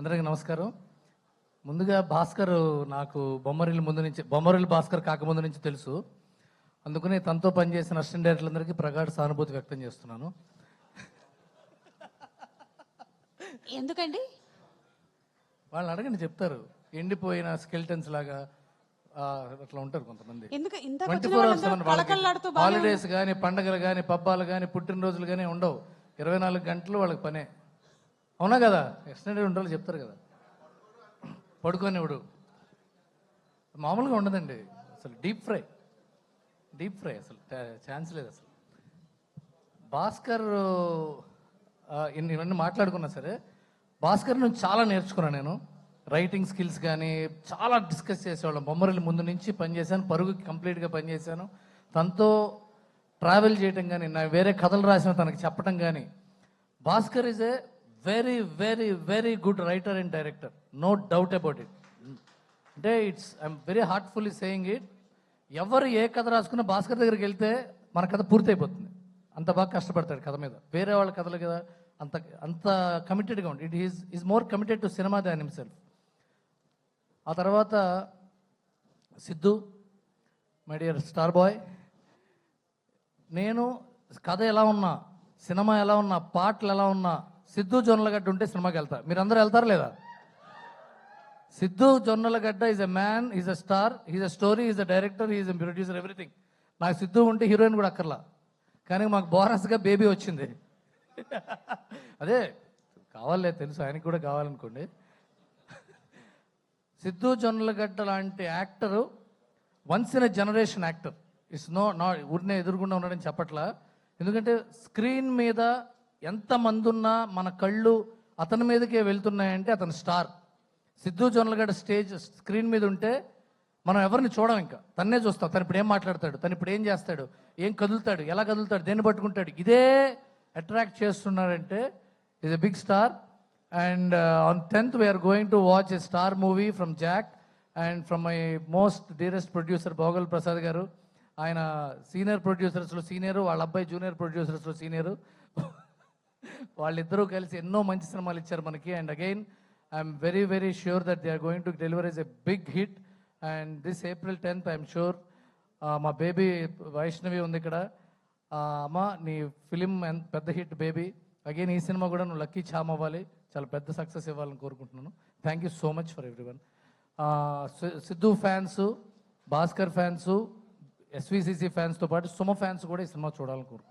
అందరికీ నమస్కారం. ముందుగా భాస్కర్ నాకు బొమ్మరిల్లు ముందు నుంచి బొమ్మరిల్లు భాస్కర్ కాకముందు నుంచి తెలుసు. అందుకని తనతో పనిచేసిన అసిస్టెంట్ డైరెక్టర్లందరికీ ప్రగాఢ సానుభూతి వ్యక్తం చేస్తున్నాను. ఎందుకండి? వాళ్ళని అడగండి చెప్తారు. ఎండిపోయిన స్కెల్టన్స్ లాగా అట్లా ఉంటారు కొంతమంది. ట్వంటీ ఫోర్ అవర్స్ హాలిడేస్ కానీ పండగలు కానీ పబ్బాలు కానీ పుట్టినరోజులు కానీ ఉండవు. ఇరవై నాలుగు గంటలు వాళ్ళకి పనే. అవునా కదా? ఎక్స్టెండెడ్ ఉండాలి చెప్తారు కదా. పడుకోనివ్వడు. మామూలుగా ఉండదండి. అసలు డీప్ ఫ్రై. డీప్ ఫ్రై అసలు. ఛాన్స్ లేదు అసలు. భాస్కర్ ఇవన్నీ మాట్లాడుకున్నా సరే భాస్కర్ నుంచి చాలా నేర్చుకున్నాను నేను. రైటింగ్ స్కిల్స్ కానీ చాలా డిస్కస్ చేసేవాళ్ళం. బొమ్మరిల్లు ముందు నుంచి పనిచేశాను పరుగు కంప్లీట్గా పనిచేశాను తనతో ట్రావెల్ చేయటం కానీ నా వేరే కథలు రాసిన తనకి చెప్పడం కానీ Bhaskar is a very very very good writer and director no doubt about it అంటే it's I'm very heartfully saying it ఎవరు ఏ కథ రాసుకున్న భాస్కర్ దగ్గరికి వెళ్తే మన కథ పూర్తయిపోతుంది. అంత బాగా కష్టపడతాడు కథ మీద. వేరే వాళ్ళ కథలు కదా అంత అంత కమిటెడ్గా ఉంది it is is more committed to cinema than himself ఆ తర్వాత Siddhu my dear star boy నేను కథ ఎలా ఉన్నా సినిమా ఎలా ఉన్నా పాటలు ఎలా ఉన్నా సిద్ధు జొన్నలగడ్డ ఉంటే సినిమాకి వెళ్తా. మీరు అందరు వెళ్తారా లేదా? Siddhu Jonnalagadda is a man is a star is a story is a director is a producer everything నాకు సిద్ధు ఉంటే హీరోయిన్ కూడా అక్కర్లా. కానీ మాకు బోనస్గా బేబీ వచ్చింది. అదే కావాలే తెలుసు ఆయనకి కూడా కావాలనుకోండి. సిద్ధు జొన్నలగడ్డ లాంటి actor once in a generation actor it's no నా ఊరినే ఎదురుగుండా ఉన్నాడని చెప్పట్లా. ఎందుకంటే స్క్రీన్ మీద ఎంతమంది ఉన్నా మన కళ్ళు అతని మీదకే వెళ్తున్నాయంటే అతను star. Siddhu Jonnalagadda stage screen మీద ఉంటే మనం ఎవరిని చూడం ఇంకా? తన్నే చూస్తాం. తను ఇప్పుడు ఏం మాట్లాడతాడు? తను ఇప్పుడు ఏం చేస్తాడు? ఏం కదులుతాడు? ఎలా కదులుతాడు? దేన్ని పట్టుకుంటాడు? ఇదే అట్రాక్ట్ చేస్తున్నాడంటే is a big star and on tenth we're going to watch a star movie from Jack and from my most dearest producer Bhogal Prasad garu. ఆయన సీనియర్ ప్రొడ్యూసర్స్లో సీనియర్ వాళ్ళ అబ్బాయి జూనియర్ ప్రొడ్యూసర్స్లో సీనియర్ వాళ్ళిద్దరూ కలిసి ఎన్నో మంచి సినిమాలు ఇచ్చారు మనకి. And again I'm very very sure that they are going to deliver is a big hit and this April tenth I'm sure మా బేబీ వైష్ణవి ఉంది ఇక్కడ. అమ్మ నీ ఫిలిం ఎంత పెద్ద హిట్ బేబీ. అగైన్ ఈ సినిమా కూడా నువ్వు లక్కీ ఛామ్ అవ్వాలి. చాలా పెద్ద సక్సెస్ ఇవ్వాలని కోరుకుంటున్నాను. Thank you so much for everyone Siddhu fans Bhaskar fans SVCC ఫ్యాన్స్తో పాటు సుమ ఫ్యాన్స్ కూడా ఈ సినిమా చూడాలని కోరుకుంటున్నాను.